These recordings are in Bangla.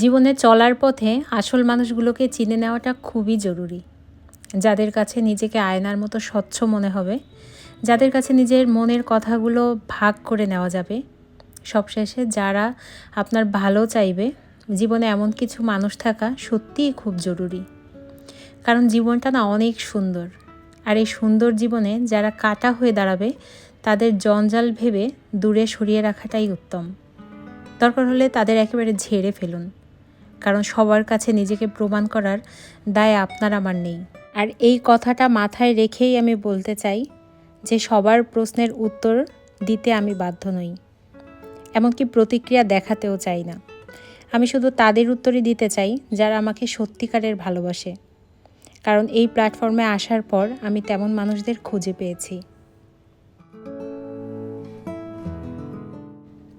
জীবনে চলার পথে আসল মানুষগুলোকে চিনে নেওয়াটা খুবই জরুরি। যাদের কাছে নিজেকে আয়নার মতো স্বচ্ছ মনে হবে, যাদের কাছে নিজের মনের কথাগুলো ভাগ করে নেওয়া যাবে, সবশেষে যারা আপনার ভালো চাইবে, জীবনে এমন কিছু মানুষ থাকা সত্যিই খুব জরুরি। কারণ জীবনটা না অনেক সুন্দর, আর এই সুন্দর জীবনে যারা কাটা হয়ে দাঁড়াবে, তাদের জঞ্জাল ভেবে দূরে সরিয়ে রাখাটাই উত্তম। দরকার হলে তাদের একেবারে ঝেড়ে ফেলুন। কারণ সবার কাছে নিজেকে প্রমাণ করার দায় আপনার, আমার নেই। আর এই কথাটা মাথায় রেখেই আমি বলতে চাই যে সবার প্রশ্নের উত্তর দিতে আমি বাধ্য নই, এমনকি প্রতিক্রিয়া দেখাতেও চাই না। আমি শুধু তাদের উত্তরই দিতে চাই যারা আমাকে সত্যিকারের ভালোবাসে। কারণ এই প্ল্যাটফর্মে আসার পর আমি তেমন মানুষদের খুঁজে পেয়েছি।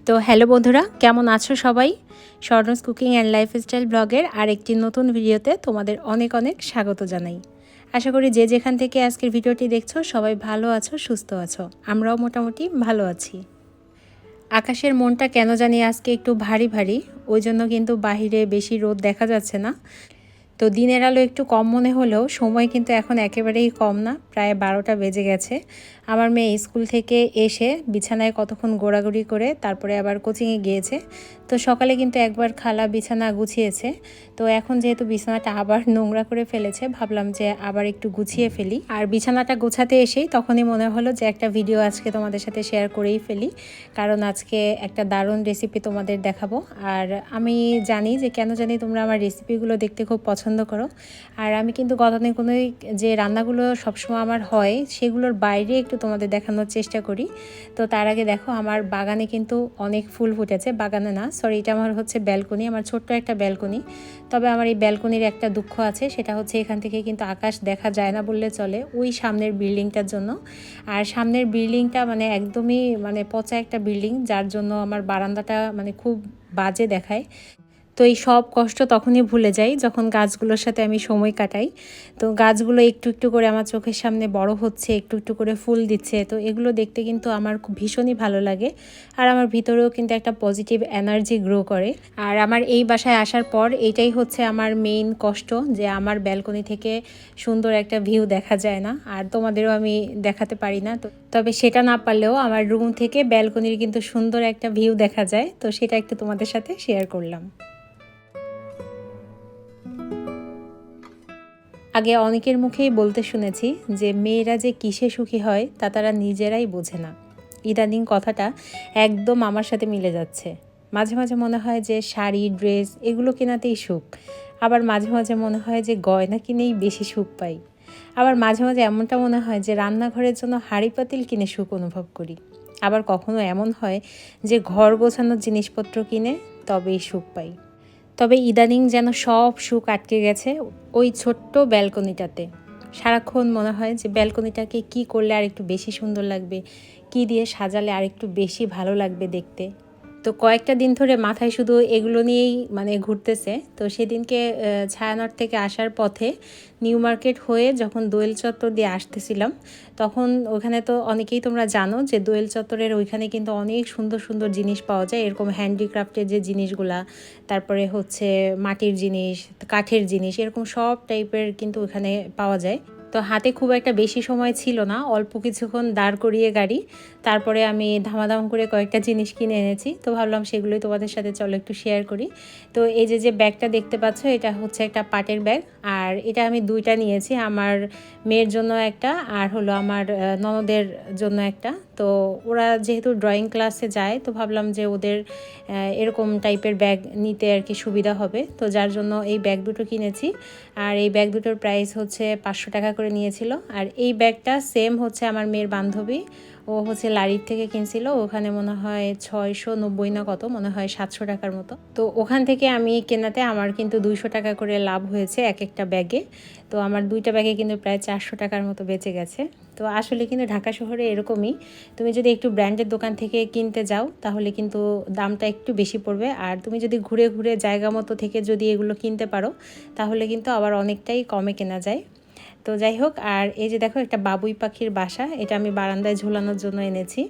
তো হ্যালো বন্ধুরা, কেমন আছো সবাই? স্বর্ণস কুকিং অ্যান্ড লাইফস্টাইল ব্লগের আর একটি নতুন ভিডিওতে তোমাদের অনেক অনেক স্বাগত জানাই। আশা করি যে যেখান থেকে আজকের ভিডিওটি দেখছ, সবাই ভালো আছো, সুস্থ আছো। আমরাও মোটামুটি ভালো আছি। আকাশের মনটা কেন জানি আজকে একটু ভারী ভারী, ওই জন্য কিন্তু বাহিরে বেশি রোদ দেখা যাচ্ছে না। তো দিনের আলো একটু কম মনে হলেও, সময় কিন্তু এখন একেবারেই কম না, প্রায় বারোটা বেজে গেছে। আমার মেয়ে স্কুল থেকে এসে বিছানায় কতক্ষণ গোড়াগুড়ি করে তারপরে আবার কোচিংয়ে গিয়েছে। তো সকালে কিন্তু একবার খালা বিছানা গুছিয়েছে। তো এখন যেহেতু বিছানাটা আবার নোংরা করে ফেলেছে, ভাবলাম যে আবার একটু গুছিয়ে ফেলি। আর বিছানাটা গোছাতে এসেই তখনই মনে হলো যে একটা ভিডিও আজকে তোমাদের সাথে শেয়ার করেই ফেলি। কারণ আজকে একটা দারুণ রেসিপি তোমাদের দেখাবো। আর আমি জানি যে কেন জানি তোমরা আমার রেসিপিগুলো দেখতে খুব পছন্দ করো। আর আমি কিন্তু গতদিন গতানুগতিক যে রান্নাগুলো সবসময় আমার হয়, সেগুলোর বাইরে একটু তোমাদের দেখানোর চেষ্টা করি। তো তার আগে দেখো, আমার বাগানে কিন্তু অনেক ফুল ফুটেছে। বাগানে না সরি এটা আমার হচ্ছে ব্যালকনি আমার ছোট্ট একটা ব্যালকনি তবে আমার এই ব্যালকনির একটা দুঃখ আছে, সেটা হচ্ছে এখান থেকে কিন্তু আকাশ দেখা যায় না বললে চলে, ওই সামনের বিল্ডিংটার জন্য। আর সামনের বিল্ডিংটা মানে একদমই মানে পচা একটা বিল্ডিং যার জন্য আমার বারান্দাটা মানে খুব বাজে দেখায়। তো এই সব কষ্ট তখনই ভুলে যাই যখন গাছগুলোর সাথে আমি সময় কাটাই। তো গাছগুলো একটু একটু করে আমার চোখের সামনে বড় হচ্ছে, একটু একটু করে ফুল দিচ্ছে। তো এগুলো দেখতে কিন্তু আমার খুব ভীষণই ভালো লাগে আর আমার ভিতরেও কিন্তু একটা পজিটিভ এনার্জি গ্রো করে। আর আমার এই বাসায় আসার পর এইটাই হচ্ছে আমার মেইন কষ্ট যে আমার ব্যালকনি থেকে সুন্দর একটা ভিউ দেখা যায় না। আর তোমাদেরও আমি দেখাতে পারি না। তো তবে সেটা না পারলেও আমার রুম থেকে ব্যালকনির কিন্তু সুন্দর একটা ভিউ দেখা যায়। তো সেটা একটু তোমাদের সাথে শেয়ার করলাম। আগে অনেকের মুখেই বলতে শুনেছি যে মেয়েরা যে কিসে সুখী হয় তা তারা নিজেরাই বোঝে না। ইদানিং কথাটা একদম আমার সাথে মিলে যাচ্ছে। মাঝে মাঝে মনে হয় যে শাড়ি, ড্রেস এগুলো কেনাতেই সুখ। আবার মাঝে মাঝে মনে হয় যে গয়না কিনেই বেশি সুখ পাই। আবার মাঝে মাঝে এমনটা মনে হয় যে রান্নাঘরের জন্য হাঁড়ি পাতিল কিনে সুখ অনুভব করি। আবার কখনো এমন হয় যে ঘর গোছানোর জিনিসপত্র কিনে তবেই সুখ পাই। তবে ইদানিং যেন সব সুখ আটকে গেছে ওই ছোট্ট ব্যালকনিটাতে। সারাক্ষণ মনে হয় যে ব্যালকনিটাকে কি করলে আর একটু বেশি সুন্দর লাগবে, কি দিয়ে সাজালে আর একটু বেশি ভালো লাগবে দেখতে। তো কয়েকটা দিন ধরে মাথায় শুধু এগুলো নিয়েই মানে ঘুরতেছে। তো সেদিনকে ছায়ানট থেকে আসার পথে নিউ মার্কেট হয়ে যখন দোয়েল চত্বর দিয়ে আসতেছিলাম, তখন ওখানে তো অনেকেই তোমরা জানো যে দোয়েল চত্বরের ওইখানে কিন্তু অনেক সুন্দর সুন্দর জিনিস পাওয়া যায়। এরকম হ্যান্ডিক্রাফটের যে জিনিসগুলা, তারপরে হচ্ছে মাটির জিনিস, কাঠের জিনিস, এরকম সব টাইপের কিন্তু ওখানে পাওয়া যায়। তো হাতে খুব একটা বেশি সময় ছিল না, অল্প কিছুক্ষণ দাঁড় করিয়ে গাড়ি, তারপরে আমি ধামাধাম করে কয়েকটা জিনিস কিনে এনেছি। তো ভাবলাম সেগুলোই তোমাদের সাথে চলো একটু শেয়ার করি। তো এই যে যে ব্যাগটা দেখতে পাচ্ছ, এটা হচ্ছে একটা পাটের ব্যাগ। আর এটা আমি দুইটা নিয়েছি, আমার মেয়ের জন্য একটা আর হলো আমার ননদের জন্য একটা। তো ওরা যেহেতু ড্রয়িং ক্লাসে যায়, তো ভাবলাম যে ওদের এরকম টাইপের ব্যাগ নিতে আর কি সুবিধা হবে। তো যার জন্য এই ব্যাগ দুটো কিনেছি। আর এই ব্যাগ দুটোর প্রাইস হচ্ছে পাঁচশো টাকা করে নিয়েছিল। আর এই ব্যাগটা সেম হচ্ছে আমার মেয়ের বান্ধবী। ও হচ্ছে লারির থেকে কিনছিল। ওখানে মনে হয় ছয়শো নব্বই না কত, মনে হয় সাতশো টাকার মতো। তো ওখান থেকে আমি কেনাতে আমার কিন্তু দুইশো টাকা করে লাভ হয়েছে এক একটা ব্যাগে তো আমার দুইটা ব্যাগে কিন্তু প্রায় চারশো টাকার মতো বেঁচে গেছে। তো আসলে কিন্তু ঢাকা শহরে এরকমই। তুমি যদি একটু ব্র্যান্ডের দোকান থেকে কিনতে যাও, তাহলে কিন্তু দামটা একটু বেশি পড়বে। আর তুমি যদি ঘুরে ঘুরে জায়গা মতো থেকে যদি এগুলো কিনতে পারো, তাহলে কিন্তু আবার অনেকটাই কমে কেনা যায়। তো যাই হোক, আর এই যে দেখো একটা বাবুই পাখির বাসা, এটা আমি বারান্দায় ঝুলানোর জন্য এনেছি।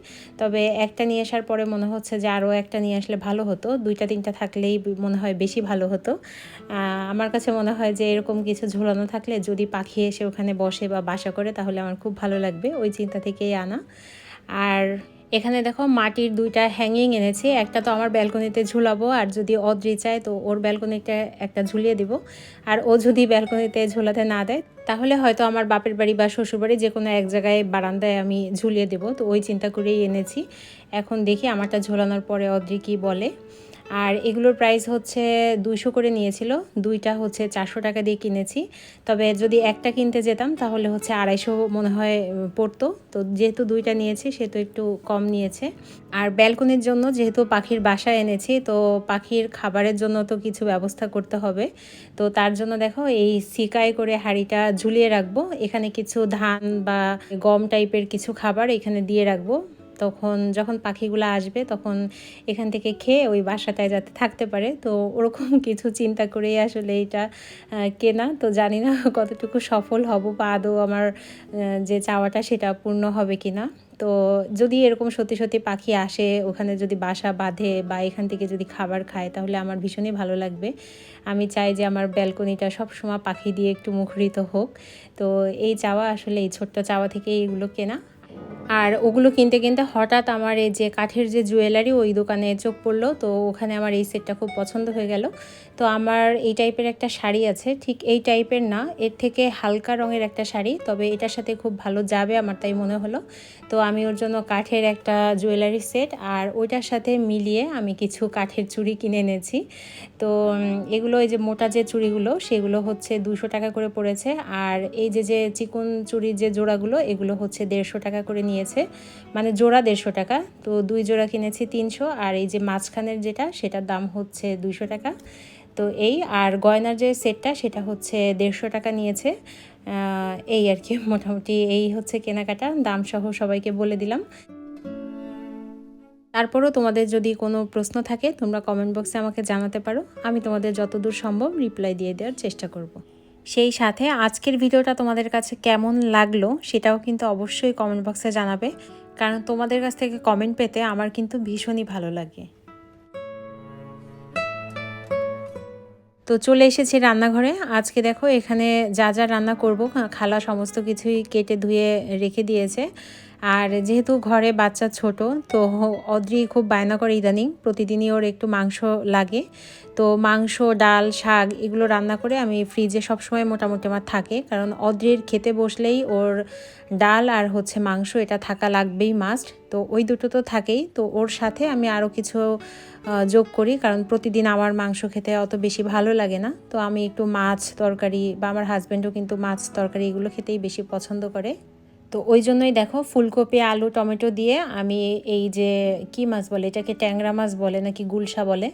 তবে একটা নিয়ে আসার পরে মনে হচ্ছে যে আরও একটা নিয়ে আসলে ভালো হতো, দুইটা তিনটা থাকলেই মনে হয় বেশি ভালো হতো। আমার কাছে মনে হয় যে এরকম কিছু ঝুলানো থাকলে যদি পাখি এসে ওখানে বসে বা বাসা করে, তাহলে আমার খুব ভালো লাগবে, ওই চিন্তা থেকেই আনা। আর এখানে দেখো মাটির দুইটা হ্যাঙ্গিং এনেছি। একটা তো আমার ব্যালকনিতে ঝুলাবো, আর যদি অদ্রি চায় তো ওর ব্যালকনিতে একটা ঝুলিয়ে দিব। আর ও যদি ব্যালকনিতে ঝুলাতে না দেয়, তাহলে হয়তো আমার বাপের বাড়ি বা শ্বশুরবাড়ি যে কোনো এক জায়গায় বারান্দায় আমি ঝুলিয়ে দেবো। তো ওই চিন্তা করেই এনেছি। এখন দেখি আমারটা ঝোলানোর পরে অদ্রি কী বলে। আর এগুলোর প্রাইস হচ্ছে দুইশো করে নিয়েছিল। দুইটা হচ্ছে চারশো টাকা দিয়ে কিনেছি। তবে যদি একটা কিনতে যেতাম, তাহলে হচ্ছে আড়াইশো মনে হয় পড়তো। তো যেহেতু দুইটা নিয়েছি, সে তো একটু কম নিয়েছে। আর ব্যালকনির জন্য যেহেতু পাখির বাসা এনেছি, তো পাখির খাবারের জন্য তো কিছু ব্যবস্থা করতে হবে। তো তার জন্য দেখো, এই সিকায় করে হাঁড়িটা ঝুলিয়ে রাখব। এখানে কিছু ধান বা গম টাইপের কিছু খাবার এখানে দিয়ে রাখব। তখন যখন পাখিগুলো আসবে তখন এখান থেকে খেয়ে ওই বাসাটায় যাতে থাকতে পারে। তো ওরকম কিছু চিন্তা করেই আসলে এটা কেনা। তো জানি না কতটুকু সফল হব বা আদৌ আমার যে চাওয়াটা সেটা পূর্ণ হবে কিনা। তো যদি এরকম সত্যি সত্যি পাখি আসে, ওখানে যদি বাসা বাঁধে বা এখান থেকে যদি খাবার খায়, তাহলে আমার ভীষণই ভালো লাগবে। আমি চাই যে আমার ব্যালকনিটা সবসময় পাখি দিয়ে একটু মুখরিত হোক। তো এই চাওয়া আসলে, এই ছোট্ট চাওয়া থেকে এইগুলো কেনা। আর ওগুলো কিনতে কিনতে হঠাৎ আমার এই যে কাঠের যে জুয়েলারি, ওই দোকানে চোখ পড়ল। তো ওখানে আমার এই সেটটা খুব পছন্দ হয়ে গেল। তো আমার এই টাইপের একটা শাড়ি আছে। ঠিক এই টাইপের না, এর থেকে হালকা রঙের একটা শাড়ি, তবে এটার সাথে খুব ভালো যাবে আমার তাই মনে হলো। তো আমি ওর জন্য কাঠের একটা জুয়েলারি সেট আর ওইটার সাথে মিলিয়ে আমি কিছু কাঠের চুড়ি কিনে এনেছি। তো এগুলো এই যে মোটা যে চুড়িগুলো, সেগুলো হচ্ছে দুশো টাকা করে পড়েছে। আর এই যে যে চিকন চুড়ির যে জোড়াগুলো, এগুলো হচ্ছে দেড়শো টাকা করে নিয়েছে। মানে জোড়া দেড়শো টাকা। তো দুই জোড়া কিনেছি তিনশো। আর এই যে মাঝখানের যেটা, সেটার দাম হচ্ছে দুইশো টাকা। তো এই, আর গয়নার যে সেটটা, সেটা হচ্ছে দেড়শো টাকা নিয়েছে। এই আর কি, মোটামুটি এই হচ্ছে কেনাকাটা। দাম সহ সবাইকে বলে দিলাম। তারপরও তোমাদের যদি কোনো প্রশ্ন থাকে, তোমরা কমেন্ট বক্সে আমাকে জানাতে পারো। আমি তোমাদের যতদূর সম্ভব রিপ্লাই দিয়ে দেওয়ার চেষ্টা করব। সেই সাথে আজকের ভিডিওটা তোমাদের কাছে কেমন লাগল সেটাও কিন্তু অবশ্যই কমেন্ট বক্সে জানাবে। কারণ তোমাদের কাছ থেকে কমেন্ট পেতে আমার কিন্তু ভীষণই ভালো লাগে। তো চলে এসেছি রান্নাঘরে। আজকে দেখো এখানে যা যা রান্না করব খালা সমস্ত কিছুই কেটে ধুয়ে রেখে দিয়েছে। আর যেহেতু ঘরে বাচ্চা ছোট, তো অদ্রি খুব বায়না করে ইদানিং। প্রতিদিনই ওর একটু মাংস লাগে। তো মাংস, ডাল, শাক এগুলো রান্না করে আমি ফ্রিজে সবসময় মোটামুটি আমার থাকে। কারণ অদ্রির খেতে বসলেই ওর ডাল আর হচ্ছে মাংস এটা থাকা লাগবেই মাস্ট তো ওই দুটো তো থাকেই। তো ওর সাথে আমি আরও কিছু যোগ করি, কারণ প্রতিদিন আমার মাংস খেতে অত বেশি ভালো লাগে না। তো আমি একটু মাছ তরকারি বা আমার হাজব্যান্ডও কিন্তু মাছ তরকারি এগুলো খেতেই বেশি পছন্দ করে। তো ওই জন্যই দেখো, ফুলকপি, আলু, টমেটো দিয়ে আমি এই যে কি মাছ বলে, এটাকে ট্যাংরা মাছ বলে, নাকি গুলশা বলে।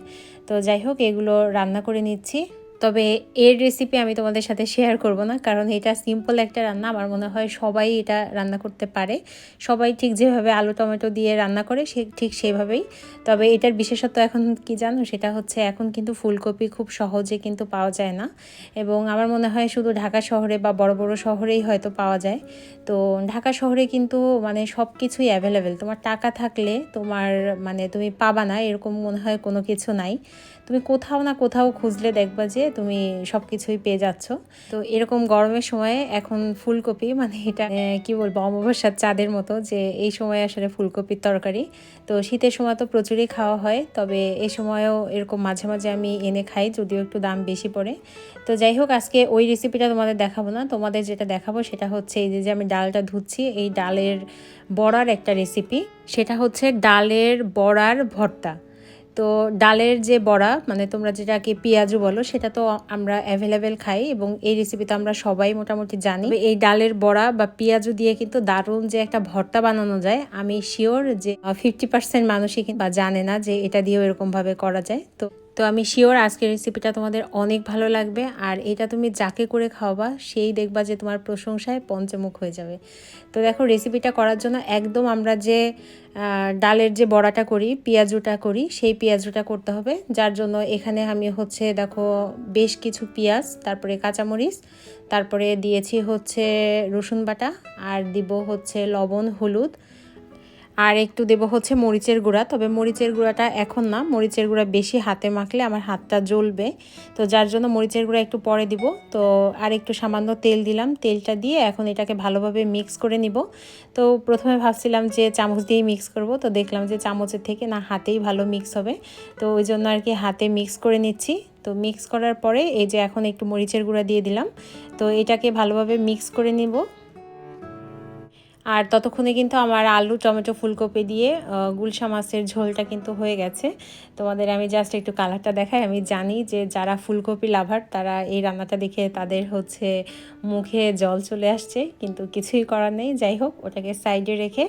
তো যাই হোক, এগুলো রান্না করে নিচ্ছি। তবে এর রেসিপি আমি তোমাদের সাথে শেয়ার করব না, কারণ এটা সিম্পল একটা রান্না। আমার মনে হয় সবাই এটা রান্না করতে পারে। সবাই ঠিক যেভাবে আলু, টমেটো দিয়ে রান্না করে, সে ঠিক সেভাবেই তবে এটার বিশেষত্ব এখন কি জানো? সেটা হচ্ছে এখন কিন্তু ফুলকপি খুব সহজে কিন্তু পাওয়া যায় না। এবং আমার মনে হয় শুধু ঢাকা শহরে বা বড় বড় শহরেই হয়তো পাওয়া যায়। তো ঢাকা শহরে কিন্তু মানে সব কিছুই অ্যাভেলেবেল তোমার টাকা থাকলে তোমার মানে তুমি পাবা না, এরকম মনে হয় কোনো কিছু নাই। তুমি কোথাও না কোথাও খুঁজলে দেখবা যে তুমি সব কিছুই পেয়ে যাচ্ছ। তো এরকম গরমের সময়ে এখন ফুলকপি মানে এটা কি বলব, অমাবস্যার চাঁদের মতো যে এই সময় আসলে ফুলকপির তরকারি। তো শীতের সময় তো প্রচুরই খাওয়া হয়, তবে এই সময়ও এরকম মাঝে মাঝে আমি এনে খাই, যদিও একটু দাম বেশি পড়ে। তো যাই হোক, আজকে ওই রেসিপিটা তোমাদের দেখাবো না। তোমাদের যেটা দেখাবো সেটা হচ্ছে এই যে আমি ডালটা ধুচ্ছি, এই ডালের বড়ার একটা রেসিপি সেটা হচ্ছে ডালের বড়ার ভর্তা। তো ডালের যে বড়া মানে তোমরা যেটাকে পেঁয়াজু বলো, সেটা তো আমরা অ্যাভেলেবেল খাই এবং এই রেসিপি তো আমরা সবাই মোটামুটি জানি। এই ডালের বড়া বা পেঁয়াজু দিয়ে কিন্তু দারুণ যে একটা ভর্তা বানানো যায়, আমি শিওর যে ফিফটি পার্সেন্ট মানুষই বা জানে না যে এটা দিয়েও এরকমভাবে করা যায়। তো তো আমি শিওর আজকের রেসিপিটা তোমাদের অনেক ভালো লাগবে। আর এটা তুমি যাকে করে খাওয়াবা, সেই দেখবা যে তোমার প্রশংসায় পঞ্চমুখ হয়ে যাবে। তো দেখো রেসিপিটা করার জন্য একদম আমরা যে ডালের যে বড়াটা করি, পেঁয়াজুটা করি, সেই পেঁয়াজুটা করতে হবে। যার জন্য এখানে আমি হচ্ছে দেখো বেশ কিছু পেঁয়াজ, তারপরে কাঁচামরিচ, তারপরে দিয়েছি হচ্ছে রসুন বাটা, আর দিব হচ্ছে লবণ, হলুদ। আর একটু দেব হচ্ছে মরিচের গুঁড়া। তবে মরিচের গুঁড়াটা এখন না, মরিচের গুঁড়া বেশি হাতে মাখলে আমার হাতটা জ্বলবে। তো যার জন্য মরিচের গুঁড়া একটু পরে দিব। তো আর একটু সামান্য তেল দিলাম। তেলটা দিয়ে এখন এটাকে ভালোভাবে মিক্স করে নিব। তো প্রথমে ভাবছিলাম যে চামচ দিয়েই মিক্স করব। তো দেখলাম যে চামচের থেকে না হাতেই ভালো মিক্স হবে। তো ওই জন্য আর কি হাতে মিক্স করে নিচ্ছি। তো মিক্স করার পরে এই যে এখন একটু মরিচের গুঁড়া দিয়ে দিলাম। তো এটাকে ভালোভাবে মিক্স করে নিব। আর ততক্ষণে কিন্তু আমার আলু, টমেটো, ফুলকপি দিয়ে গুলশা মাছের ঝোলটা কিন্তু হয়ে গেছে। তোমাদের আমি জাস্ট একটু কালারটা দেখাই। আমি জানি যে যারা ফুলকপি লাভার, তারা এই রান্নাটা দেখে তাদের হচ্ছে মুখে জল চলে আসছে, কিন্তু কিছুই করার নেই। যাই হোক, ওটাকে সাইডে রেখে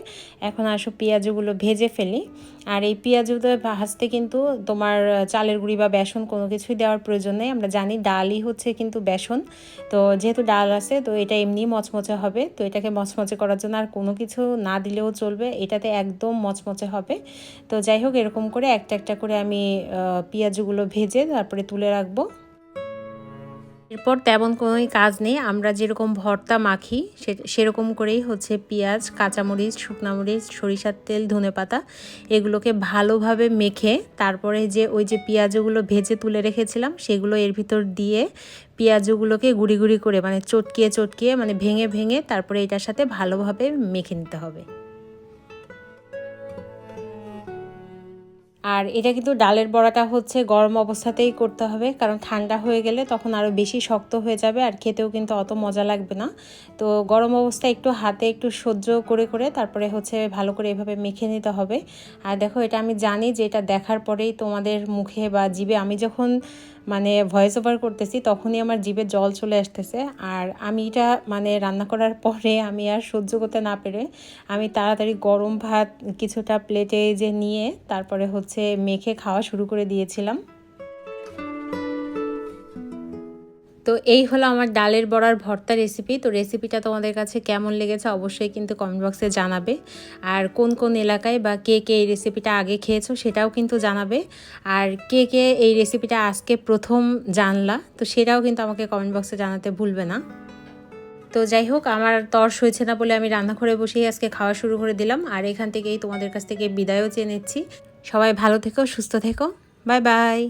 এখন আসো পেঁয়াজগুলো ভেজে ফেলি। আর এই পেঁয়াজগুলো ভাজতে কিন্তু তোমার চালের গুঁড়ি বা বেসন কোনো কিছুই দেওয়ার প্রয়োজন নেই। আমরা জানি ডালই হচ্ছে কিন্তু বেসন। তো যেহেতু ডাল আছে, তো এটা এমনি মচমচে হবে। তো এটাকে মচমচে করার জন্য আর কোনো কিছু না দিলেও চলবে। এটাতে একদম মচমচে হবে। তো যাই হোক, এরকম করে একটা একটা করে আমি পেঁয়াজগুলো ভেজে তারপরে তুলে রাখব। এরপর তেমন কোনোই কাজ নেই। আমরা যেরকম ভর্তা মাখি সেরকম করেই হচ্ছে পেঁয়াজ, কাঁচামরিচ, শুকনামরিচ, সরিষার তেল, ধনেপাতা এগুলোকে ভালোভাবে মেখে তারপরে যে ওই যে পেঁয়াজগুলো ভেজে তুলে রেখেছিলাম, সেগুলো এর ভিতর দিয়ে পেঁয়াজগুলোকে গুঁড়ি গুঁড়ি করে মানে চটকিয়ে চটকিয়ে মানে ভেঙে ভেঙে তারপরে এটার সাথে ভালোভাবে মেখে নিতে হবে। আর এটা কিন্তু ডালের বড়াটা হচ্ছে গরম অবস্থাতেই করতে হবে, কারণ ঠান্ডা হয়ে গেলে তখন আরও বেশি শক্ত হয়ে যাবে আর খেতেও কিন্তু অত মজা লাগবে না। তো গরম অবস্থায় একটু হাতে একটু সহ্য করে করে তারপরে হচ্ছে ভালো করে এভাবে মেখে নিতে হবে। আর দেখো এটা আমি জানি যে এটা দেখার পরেই তোমাদের মুখে বা জীবে আমি যখন মানে ভয়েস ওভার করতেছি, তখনই আমার জিভে জল চলে আসতেছে। আর আমি এটা মানে রান্না করার পরে আমি আর সহ্য করতে না পেরে আমি তাড়াতাড়ি গরম ভাত কিছুটা প্লেটে যে নিয়ে তারপরে হচ্ছে মেখে খাওয়া শুরু করে দিয়েছিলাম। তো এই হলো আমার ডালের বড়ার ভর্তা রেসিপি তো রেসিপিটা তোমাদের কাছে কেমন লেগেছে অবশ্যই কিন্তু কমেন্ট বক্সে জানাবে। আর কোন কোন এলাকায় বা কে কে এই রেসিপিটা আগে খেয়েছো সেটাও কিন্তু জানাবে। আর কে কে এই রেসিপিটা আজকে প্রথম জানলা, তো সেটাও কিন্তু আমাকে কমেন্ট বক্সে জানাতে ভুলবে না। তো যাই হোক, আমার তর্স হয়েছে না বলে আমি রান্নাঘরে বসেই আজকে খাওয়া শুরু করে দিলাম। আর এখান থেকেই তোমাদের কাছ থেকে বিদায়ও চেয়ে নিচ্ছি। সবাই ভালো থেকো, সুস্থ থেকো। Bye bye